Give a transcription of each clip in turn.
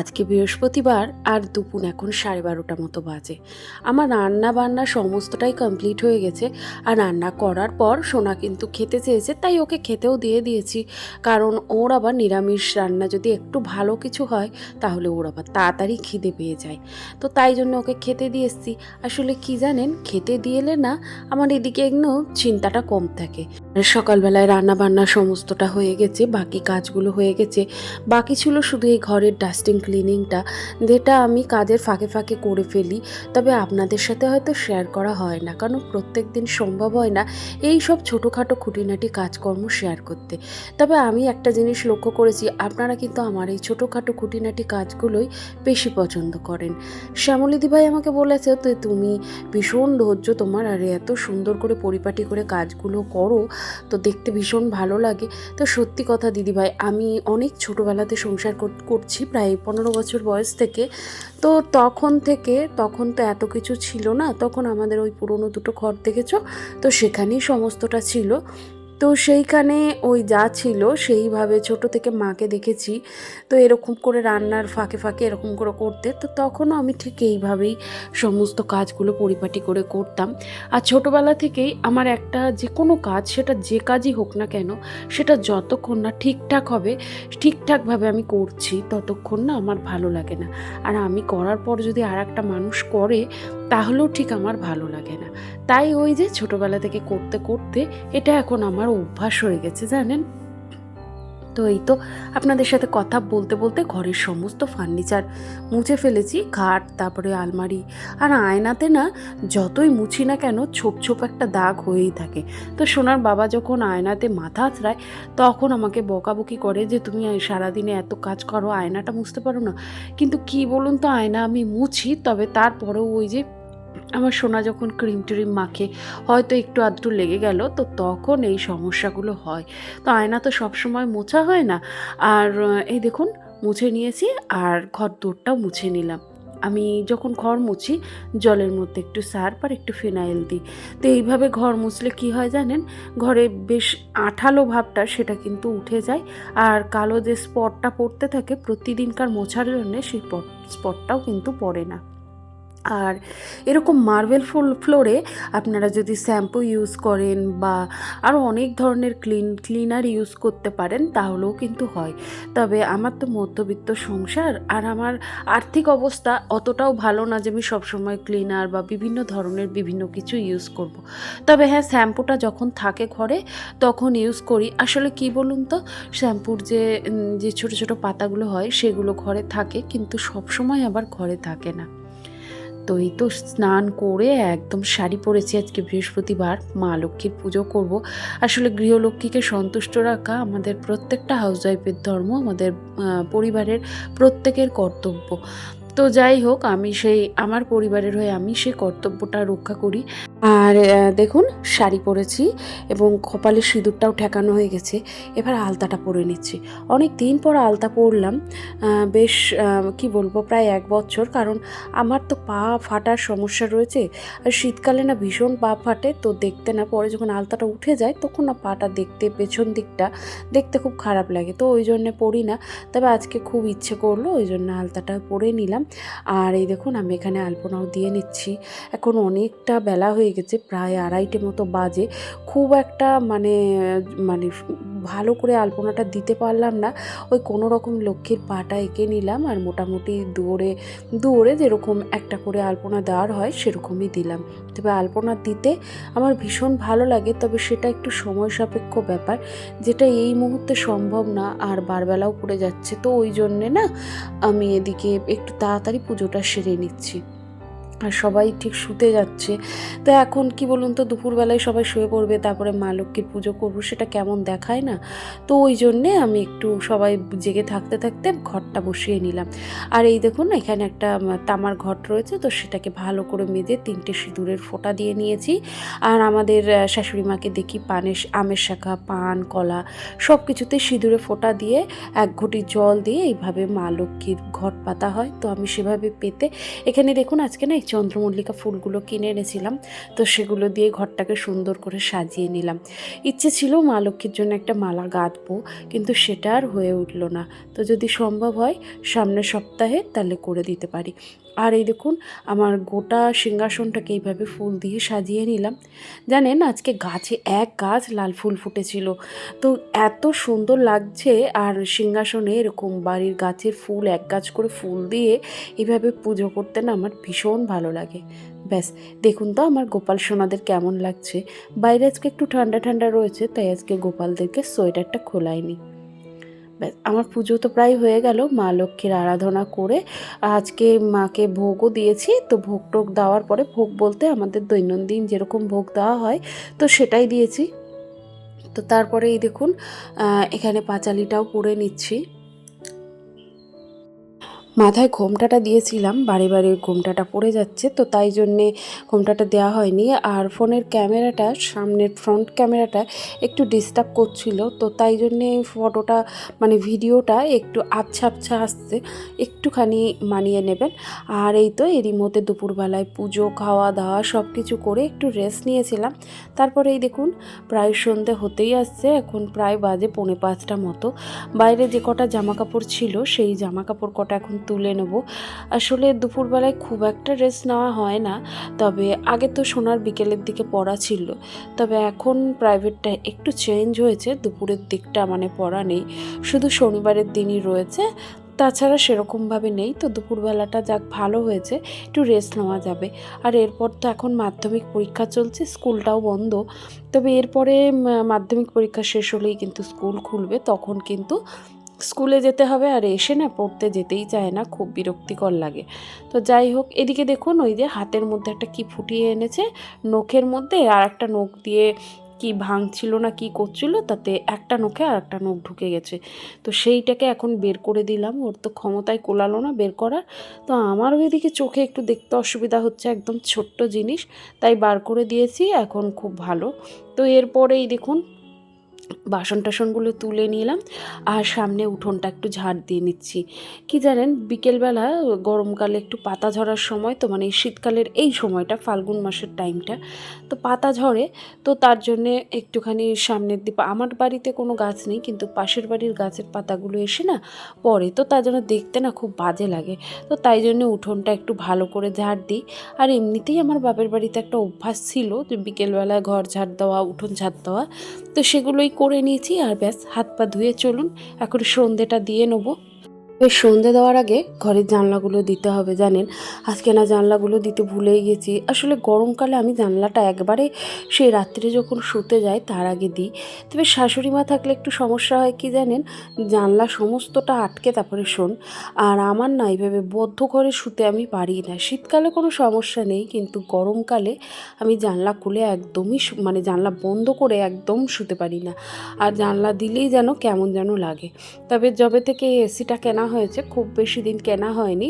আজকে বৃহস্পতিবার আর দুপুর এখন সাড়ে বারোটা মতো বাজে। আমার রান্না বান্না সমস্তটাই কমপ্লিট হয়ে গেছে আর রান্না করার পর সোনা কিন্তু খেতে চেয়েছে, তাই ওকে খেতেও দিয়ে দিয়েছি। কারণ ওর আবার নিরামিষ রান্না যদি একটু ভালো কিছু হয়, তাহলে ওর আবার তাড়াতাড়ি খিদে পেয়ে যায়। তো তাই জন্য ওকে খেতে দিয়ে এসছি। আসলে কি জানেন, খেতে দিয়ে এলে না আমার এদিকে একটু চিন্তাটা কম থাকে। সকালবেলায় রান্না বান্না সমস্তটা হয়ে গেছে, বাকি কাজগুলো হয়ে গেছে। বাকি ছিল শুধু এই ঘরের ডাস্টিং ক্লিনিংটা যেটা আমি কাজের ফাঁকে ফাঁকে করে ফেলি। তবে আপনাদের সাথে হয়তো শেয়ার করা হয় না, কারণ প্রত্যেক দিন সম্ভব হয় না এই সব ছোটোখাটো খুঁটিনাটি কাজকর্ম শেয়ার করতে। তবে আমি একটা জিনিস লক্ষ্য করেছি, আপনারা কিন্তু আমার এই ছোটোখাটো খুঁটিনাটি কাজগুলোই বেশি পছন্দ করেন। শ্যামলিদি ভাই আমাকে বলেছে, তো, তুমি ভীষণ ধৈর্য তোমার, আর এত সুন্দর করে পরিপাটি করে কাজগুলো করো, তো দেখতে ভীষণ ভালো লাগে। তো সত্যি কথা দিদিভাই আমি অনেক ছোটোবেলাতে সংসার কর- করছি, প্রায় পনেরো বছর বয়স থেকে। তো তখন থেকে, তখন তো এত কিছু ছিল না, তখন আমাদের ওই পুরনো দুটো ঘর দেখেছ? তো সেখানেই সমস্তটা ছিল। তো সেইখানে ওই যা ছিল সেইভাবে ছোট থেকে মাকে দেখেছি। তো এরকম করে রান্নার ফাঁকে ফাঁকে এরকম করে করতে। তো তখনও আমি ঠিক এইভাবেই সমস্ত কাজগুলো পরিপাটি করে করতাম। আর ছোটোবেলা থেকেই আমার একটা যে কোনো কাজ, সেটা যে কাজই হোক না কেন, সেটা যতক্ষণ না ঠিকঠাক হবে, ঠিকঠাকভাবে আমি করছি, ততক্ষণ না আমার ভালো লাগে না। আর আমি করার পর যদি আর একটা মানুষ করে তাহলেও ঠিক আমার ভালো লাগে না। তাই ওই যে ছোটোবেলা থেকে করতে করতে এটা এখন আমার অভ্যাস হয়ে গেছে, জানেন? তো এই তো আপনাদের সাথে কথা বলতে বলতে ঘরের সমস্ত ফার্নিচার মুছে ফেলেছি, খাট, তারপরে আলমারি। আর আয়নাতে না যতই মুছি না কেন ছোপ ছোপ একটা দাগ হয়েই থাকে। তো সোনার বাবা যখন আয়নাতে মাথা আঁচড়ায়, তখন আমাকে বকাবকি করে যে, তুমি সারাদিনে এত কাজ করো, আয়নাটা মুছতে পারো না। কিন্তু কি বলুন তো, আয়না আমি মুছি, তবে তারপরেও ওই যে আমার সোনা যখন ক্রিম ট্রিম মাখে, হয়তো একটু আধটু লেগে গেল, তো তখন এই সমস্যাগুলো হয়। তো আয়না তো সবসময় মোছা হয় না। আর এই দেখুন, মুছে নিয়েছি আর ঘর দৌড়টাও মুছে নিলাম। আমি যখন ঘর মুছি, জলের মধ্যে একটু সার্ফ আর একটু ফিনাইল দিই। তো এইভাবে ঘর মুছলে কি হয় জানেন? ঘরে বেশ আঠালো ভাবটা সেটা কিন্তু উঠে যায়। আর কালো যে স্পটটা পড়তে থাকে, প্রতিদিনকার মোছার জন্যে সেই স্পটটাও কিন্তু পড়ে না। আর এরকম মার্বেল ফ্লোর ফ্লোরে আপনারা যদি শ্যাম্পু ইউজ করেন বা আরও অনেক ধরনের ক্লিন ক্লিনার ইউজ করতে পারেন, তাহলেও কিন্তু হয়। তবে আমার তো মধ্যবিত্ত সংসার আর আমার আর্থিক অবস্থা অতটাও ভালো না যে আমি সবসময় ক্লিনার বা বিভিন্ন ধরনের বিভিন্ন কিছু ইউজ করব। তবে হ্যাঁ শ্যাম্পুটা যখন থাকে ঘরে, তখন ইউজ করি। আসলে কি বলুন তো? শ্যাম্পুর যে যে ছোটো ছোটো পাতাগুলো হয়, সেগুলো ঘরে থাকে, কিন্তু সবসময় আবার ঘরে থাকে না। তো এই তো স্নান করে একদম শাড়ি পরেছি আজকে বৃহস্পতিবার, মা লক্ষ্মীর পুজো করব। আসলে গৃহলক্ষ্মীকে সন্তুষ্ট রাখা আমাদের প্রত্যেকটা হাউসওয়াইফের ধর্ম, আমাদের পরিবারের প্রত্যেকের কর্তব্য। তো যাই হোক, আমি সেই, আমার পরিবারের হয়ে আমি সেই কর্তব্যটা রক্ষা করি। আর দেখুন, শাড়ি পরেছি এবং কপালে সিঁদুরটাও ঠেকানো হয়ে গেছে। এবার আলতাটা পরে নিচ্ছি। অনেক দিন পর আলতা পরলাম। বেশ কি বলব, প্রায় এক বছর। কারণ আমার তো পা ফাটার সমস্যা রয়েছে। আর শীতকালে না ভীষণ পা ফাটে, তো দেখতে না, পরে যখন আলতাটা উঠে যায়, তখন না পাটা দেখতে, পেছন দিকটা দেখতে খুব খারাপ লাগে। তো ওই জন্যে পরি না। তবে আজকে খুব ইচ্ছে করল, ওই জন্য আলতাটা পরে নিলাম। আর এই দেখুন, আমি এখানে আলপনাও দিয়ে নিচ্ছি। এখন অনেকটা বেলা হয়ে গেছে প্রায় আড়াইটে মতো বাজে। খুব একটা মানে মানে ভালো করে আলপনাটা দিতে পারলাম না। ওই কোনো রকম লক্ষ্মীর পাটা এঁকে নিলাম আর মোটামুটি দৌড়ে দৌড়ে যেরকম একটা করে আলপনা দেওয়ার হয় সেরকমই দিলাম। তবে আলপনা দিতে আমার ভীষণ ভালো লাগে, তবে সেটা একটু সময় সাপেক্ষ ব্যাপার, যেটা এই মুহূর্তে সম্ভব না আর বারবেলাও পড়ে যাচ্ছে। তো ওই জন্যে না আমি এদিকে একটু তাড়াতাড়ি পুজোটা সেরে নিচ্ছি। আর সবাই ঠিক শুতে যাচ্ছে। তো এখন কি বলুন তো, দুপুরবেলায় সবাই শুয়ে পড়বে, তারপরে মা লক্ষ্মীর পুজো করব, সেটা কেমন দেখায় না? তো ওই জন্যে আমি একটু সবাই জেগে থাকতে থাকতে ঘরটা বসিয়ে নিলাম। আর এই দেখুন, এখানে একটা তামার ঘট রয়েছে, তো সেটাকে ভালো করে মেজে তিনটে সিঁদুরের ফোঁটা দিয়ে নিয়েছি। আর আমাদের শাশুড়ি মাকে দেখি পানের আমের শাখা, পান, কলা সব কিছুতে সিঁদুরে ফোঁটা দিয়ে, এক ঘটি জল দিয়ে এইভাবে মা লক্ষ্মীর ঘট পাতা হয়। তো আমি সেভাবে পেতে, এখানে দেখুন আজকে না চন্দ্রমল্লিকা ফুলগুলো কিনে এনেছিলাম। তো সেগুলো দিয়ে ঘরটাকে সুন্দর করে সাজিয়ে নিলাম। ইচ্ছে ছিল মা লক্ষ্মীর জন্য একটা মালা গাঁথবো কিন্তু সেটা আর হয়ে উঠল না। তো যদি সম্ভব হয়, সামনের সপ্তাহে তাহলে করে দিতে পারি। আর এই দেখুন, আমার গোটা সিংহাসনটাকে এইভাবে ফুল দিয়ে সাজিয়ে নিলাম। জানেন, আজকে গাছে এক গাছ লাল ফুল ফুটেছিল। তো এত সুন্দর লাগছে, আর সিংহাসনে এরকম বাড়ির গাছের ফুল, এক গাছ করে ফুল দিয়ে এইভাবে পুজো করতে না আমার ভীষণ ভালো লাগে। ব্যাস, দেখুন তো আমার গোপাল সোনাদের কেমন লাগছে। বাইরে আজকে একটু ঠান্ডা ঠান্ডা রয়েছে, তাই আজকে গোপালদেরকে সোয়েটারটা খোলায়নি ব্যাস, আমার পুজো তো প্রায় হয়ে গেল, মা লক্ষ্মীর আরাধনা করে আজকে মাকে ভোগও দিয়েছি, তো ভোগ টোগ দেওয়ার পরে ভোগ বলতে আমাদের দৈনন্দিন যেরকম ভোগ দেওয়া হয়, তো সেটাই দিয়েছি। তো তারপরে এই দেখুন এখানে পাঁচালিটাও পরে নিচ্ছি। মাথায় ঘোমটাটা দিয়েছিলাম, বারে বারে ঘোমটাটা পড়ে যাচ্ছে, তো তাই জন্যে ঘোমটাটা দেওয়া হয়নি। আর ফোনের ক্যামেরাটা, সামনের ফ্রন্ট ক্যামেরাটা একটু ডিস্টার্ব করছিল, তো তাই জন্যে ফটোটা মানে ভিডিওটা একটু আবছা আবছা আসছে, একটুখানি মানিয়ে নেবেন। আর এই তো এরই মধ্যে দুপুরবেলায় পুজো খাওয়া দাওয়া সব কিছু করে একটু রেস্ট নিয়েছিলাম। তারপরে এই দেখুন, প্রায় সন্ধে হতেই আসছে, এখন প্রায় বাজে পৌনে পাঁচটা মতো। বাইরে যে কটা জামা কাপড় ছিল, সেই জামা কাপড় কটা এখন তুলে নেব। আসলে দুপুরবেলায় খুব একটা রেস্ট নেওয়া হয় না, তবে আগে তো সোনার বিকেলের দিকে পড়া ছিল। তবে এখন প্রাইভেটটা একটু চেঞ্জ হয়েছে, দুপুরের দিকটা মানে পড়া নেই। শুধু শনিবারের দিনই রয়েছে, তাছাড়া সেরকমভাবে নেই। তো দুপুরবেলাটা যাক ভালো হয়েছে, একটু রেস্ট নেওয়া যাবে। আর এরপর তো এখন মাধ্যমিক পরীক্ষা চলছে, স্কুলটাও বন্ধ। তবে এরপরে মাধ্যমিক পরীক্ষা শেষ হলেই কিন্তু স্কুল খুলবে, তখন কিন্তু স্কুলে যেতে হবে আর এসে না পড়তে যেতেই চায় না, খুব বিরক্তিকর লাগে। তো যাই হোক, এদিকে দেখুন ওই যে হাতের মধ্যে একটা কি ফুটিয়ে এনেছে, নখের মধ্যে আর একটা নখ দিয়ে কি ভাঙছিল না কি করছিল, তাতে একটা নখে আর একটা নখ ঢুকে গেছে। তো সেইটাকে এখন বের করে দিলাম, ওর তো ক্ষমতায় কোলালো না বের করার। তো আমারও এদিকে চোখে একটু দেখতে অসুবিধা হচ্ছে, একদম ছোট্ট জিনিস, তাই বার করে দিয়েছি, এখন খুব ভালো। তো এরপরেই দেখুন বাসন টাসনগুলো তুলে নিলাম আর সামনে উঠোনটা একটু ঝাড় দিয়ে নিচ্ছি। কি জানেন, বিকেলবেলা গরমকালে একটু পাতা ঝরার সময় তো মানে শীতকালের এই সময়টা, ফাল্গুন মাসের টাইমটা, তো পাতা ঝরে, তো তার জন্যে একটুখানি সামনের দিকে, আমার বাড়িতে কোনো গাছ নেই, কিন্তু পাশের বাড়ির গাছের পাতাগুলো এসে না পড়ে, তো তার জন্য দেখতে না খুব বাজে লাগে, তো তাই জন্য উঠোনটা একটু ভালো করে ঝাড় দিই। আর এমনিতেই আমার বাপের বাড়িতে একটা অভ্যাস ছিল যে বিকেলবেলা ঘর ঝাড় দেওয়া, উঠোন ঝাড় দেওয়া, তো সেগুলোই করে নিয়েছি আর ব্যাস হাত পা ধুয়ে চলুন এখন সন্ধেটা দিয়ে নেব। ওই সন্ধে দেওয়ার আগে ঘরের জানলাগুলো দিতে হবে, জানেন। আজকে না জানলাগুলো দিতে ভুলেই গেছি। আসলে গরমকালে আমি জানলাটা একবারে সেই রাত্রে যখন শুতে যাই, তার আগে দিই। তবে শাশুড়ি মা থাকলে একটু সমস্যা হয় কি জানেন? জানলা সমস্তটা আটকে, তারপরে শোন। আর আমার না এইভাবে বদ্ধ ঘরে শুতে আমি পারি না। শীতকালে কোনো সমস্যা নেই, কিন্তু গরমকালে আমি জানলা খুলে একদমই মানে জানলা বন্ধ করে একদম শুতে পারি না। আর জানলা দিলেই যেন কেমন যেন লাগে। তবে যবে থেকে এসিটা কেনা হয়েছে, খুব বেশি দিন কেনা হয়নি।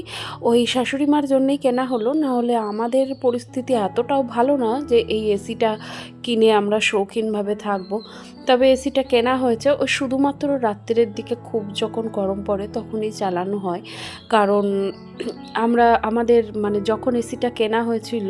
ওই শাশুড়ি মার জন্যই কেনা হলো, না হলে আমাদের পরিস্থিতি এতটাও ভালো না যে এই এসিটা কিনে আমরা শৌখিনভাবে থাকব। তবে এসিটা কেনা হয়েছে ওই শুধুমাত্র রাত্রের দিকে খুব যখন গরম পড়ে তখনই চালানো হয়। কারণ আমরা, আমাদের মানে যখন এসিটা কেনা হয়েছিল,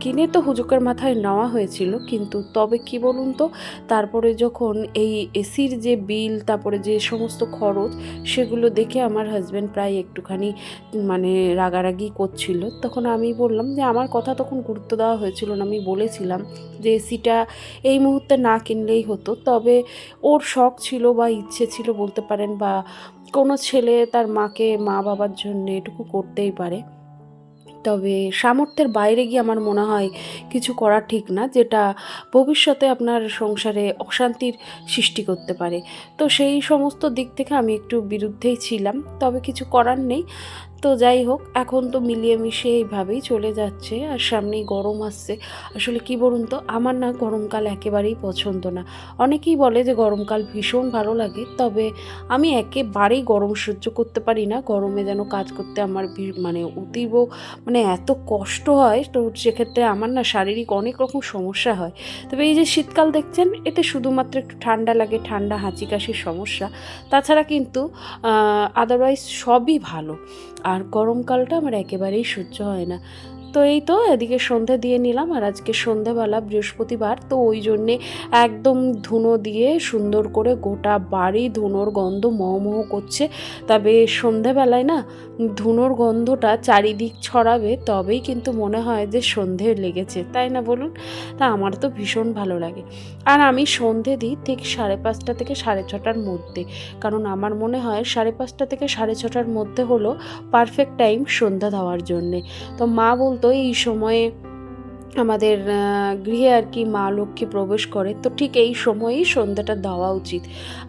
কিনে তো হুজুকের মাথায় নেওয়া হয়েছিল, কিন্তু তবে কি বলুন তো, তারপরে যখন এই এসির যে বিল, তারপরে যে সমস্ত খরচ, সেগুলো দেখে আমার হাজব্যান্ড প্রায় একটুখানি মানে রাগারাগি করছিল। তখন আমি বললাম যে, আমার কথা তখন গুরুত্ব দেওয়া হয়েছিল না। আমি বলেছিলাম যে, এসিটা এই মুহূর্তে না কিনলেই হতো। তবে ওর শখ ছিল বা ইচ্ছে ছিল, বলতে পারেন, বা কোনো ছেলে তার মাকে মা বাবার জন্য এটুকু করতেই পারে। তবে সামর্থ্যের বাইরে গিয়ে আমার মনে হয় কিছু করা ঠিক না, যেটা ভবিষ্যতে আপনার সংসারে অশান্তির সৃষ্টি করতে পারে। তো সেই সমস্ত দিক থেকে আমি একটু বিরুদ্ধেই ছিলাম, তবে কিছু করার নেই। তো যাই হোক, এখন তো মিলিয়ে মিশিয়ে এইভাবেই চলে যাচ্ছে আর সামনেই গরম আসছে। আসলে কি বলুন তো, আমার না গরমকাল একেবারেই পছন্দ না। অনেকেই বলে যে গরমকাল ভীষণ ভালো লাগে, তবে আমি একেবারেই গরম সহ্য করতে পারি না। গরমে যেন কাজ করতে আমার মানে অতীব মানে এত কষ্ট হয়, তো সেক্ষেত্রে আমার না শারীরিক অনেক রকম সমস্যা হয়। তবে এই যে শীতকাল দেখছেন, এতে শুধুমাত্র একটু ঠান্ডা লাগে, ঠান্ডা হাঁচি কাশির সমস্যা। তাছাড়া কিন্তু আদারওয়াইজ সবই ভালো। আর গরমকালটা আমার একেবারেই সহ্য হয় না। তো এই তো এদিকে সন্ধে দিয়ে নিলাম আর আজকে সন্ধেবেলা বৃহস্পতিবার, তো ওই জন্যে একদম ধুনো দিয়ে সুন্দর করে গোটা বাড়ি ধুনোর গন্ধ মহমহ করছে। তবে সন্ধেবেলায় না ধুনোর গন্ধটা চারিদিক ছড়াবে, তবেই কিন্তু মনে হয় যে সন্ধে লেগেছে। তাই না বলুন? তা আমার তো ভীষণ ভালো লাগে। আর আমি সন্ধে দিই ঠিক সাড়ে পাঁচটা থেকে সাড়ে ছটার মধ্যে। কারণ আমার মনে হয় সাড়ে পাঁচটা থেকে সাড়ে ছটার মধ্যে হলো পারফেক্ট টাইম সন্ধ্যা দেওয়ার জন্যে। তো মা বলতো এই সময়ে আমাদের গৃহে আর কি মা লক্ষ্মী প্রবেশ করে, তো ঠিক এই সময়েই সন্ধ্যাটা দেওয়া উচিত।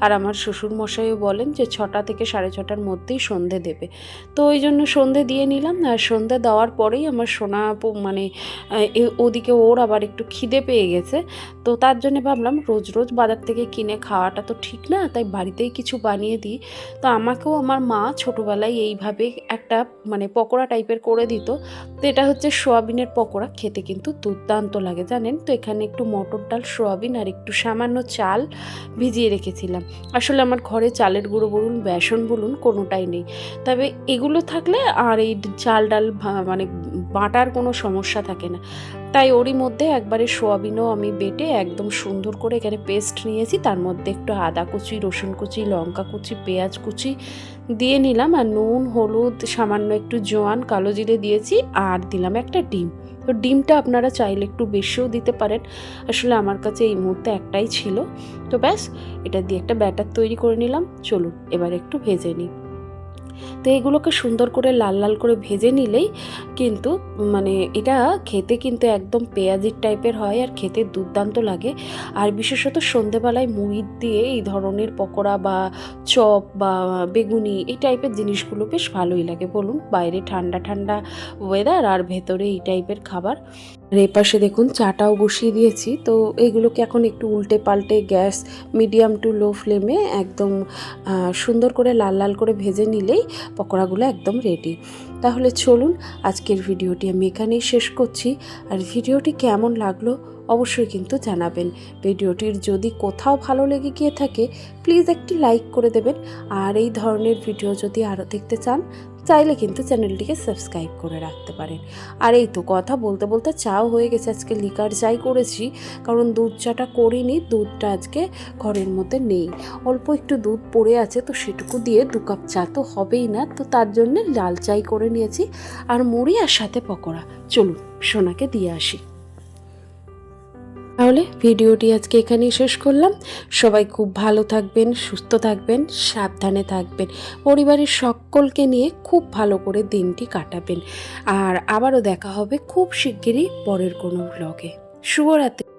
আর আমার শ্বশুর মশাইও বলেন যে ছটা থেকে সাড়ে ছটার মধ্যেই সন্ধে দেবে। তো ওই জন্য সন্ধে দিয়ে নিলাম, আর সন্ধে দেওয়ার পরেই আমার সোনা মানে ওদিকে ওর আবার একটু খিদে পেয়ে গেছে। তো তার জন্য ভাবলাম রোজ রোজ বাজার থেকে কিনে খাওয়াটা তো ঠিক না, তাই বাড়িতেই কিছু বানিয়ে দিই। তো আমাকেও আমার মা ছোটোবেলায় এইভাবে একটা মানে পকোড়া টাইপের করে দিত। তো এটা হচ্ছে সোয়াবিনের পকোড়া, খেতে কিন্তু দুর্দান্ত লাগে, জানেন? তো এখানে একটু মটর ডাল, সোয়াবিন আর একটু সামান্য চাল ভিজিয়ে রেখেছিলাম। আসলে আমার ঘরে চালের গুঁড়ো বলুন, বেসন বলুন, কোনোটাই নেই। তবে এগুলো থাকলে আর এই চাল ডাল মানে বাটার কোনো সমস্যা থাকে না। তাই ওরই মধ্যে একবারে সোয়াবিনও আমি বেটে একদম সুন্দর করে এখানে পেস্ট নিয়েছি। তার মধ্যে একটু আদা কুচি, রসুন কুচি, লঙ্কা কুচি, পেঁয়াজ কুচি দিয়ে নিলাম। আর নুন, হলুদ, সামান্য একটু জোয়ান, কালো জিরে দিয়েছি। আর দিলাম একটা ডিম। তো ডিমটা আপনারা চাইলে একটু বেশিও দিতে পারেন। আসলে আমার কাছে এই মুহূর্তে একটাই ছিল। তো ব্যাস, এটা দিয়ে একটা ব্যাটার তৈরি করে নিলাম। চলুন, এবার একটু ভেজে নিই। তো এগুলোকে সুন্দর করে লাল লাল করে ভেজে নিলেই কিন্তু মানে এটা খেতে কিন্তু একদম পেঁয়াজির টাইপের হয় আর খেতে দুর্দান্ত লাগে। আর বিশেষত সন্ধেবেলায় মুড়ি দিয়ে এই ধরনের পকোড়া বা চপ বা বেগুনি এই টাইপের জিনিসগুলো বেশ ভালোই লাগে। বলুন, বাইরে ঠান্ডা ঠান্ডা ওয়েদার আর ভেতরে এই টাইপের খাবার। আর পাশে দেখুন চাটাও বসিয়ে দিয়েছি। তো এইগুলোকে এখন একটু উল্টে পাল্টে গ্যাস মিডিয়াম টু লো ফ্লেমে একদম সুন্দর করে লাল লাল করে ভেজে নিলেই পকোড়াগুলো একদম রেডি তাহলে চলুন আজকের ভিডিওটি আমি এখানেই শেষ করছি। আর ভিডিওটি কেমন লাগল অবশ্যই কিন্তু জানাবেন। ভিডিওটির যদি কোথাও ভালো লেগে গিয়ে থাকে প্লিজ একটি লাইক করে দেবেন। আর এই ধরনের ভিডিও যদি আরও দেখতে চান চাইলে কিন্তু চ্যানেলটিকে সাবস্ক্রাইব করে রাখতে পারেন। আর এই তো কথা বলতে বলতে চাও হয়ে গেছে, আজকে লিকার চাই করেছি, কারণ দুধ চাটা করিনি, দুধটা আজকে ঘরের মধ্যে নেই। অল্প একটু দুধ পড়ে আছে, তো সেটুকু দিয়ে দু কাপ চা তো হবেই না, তো তার জন্য লাল চাই করে নিয়েছি। আর মুড়ি আর সাথে পকোড়া। চলুন, সোনাকে দিয়ে আসি। তাহলে ভিডিওটি আজকে এখানেই শেষ করলাম। সবাই খুব ভালো থাকবেন, সুস্থ থাকবেন, সাবধানে থাকবেন। পরিবারের সকলকে নিয়ে খুব ভালো করে দিনটি কাটাবেন। আর আবারও দেখা হবে খুব শিগগিরই পরের কোনো ব্লগে শুভরাত্রি।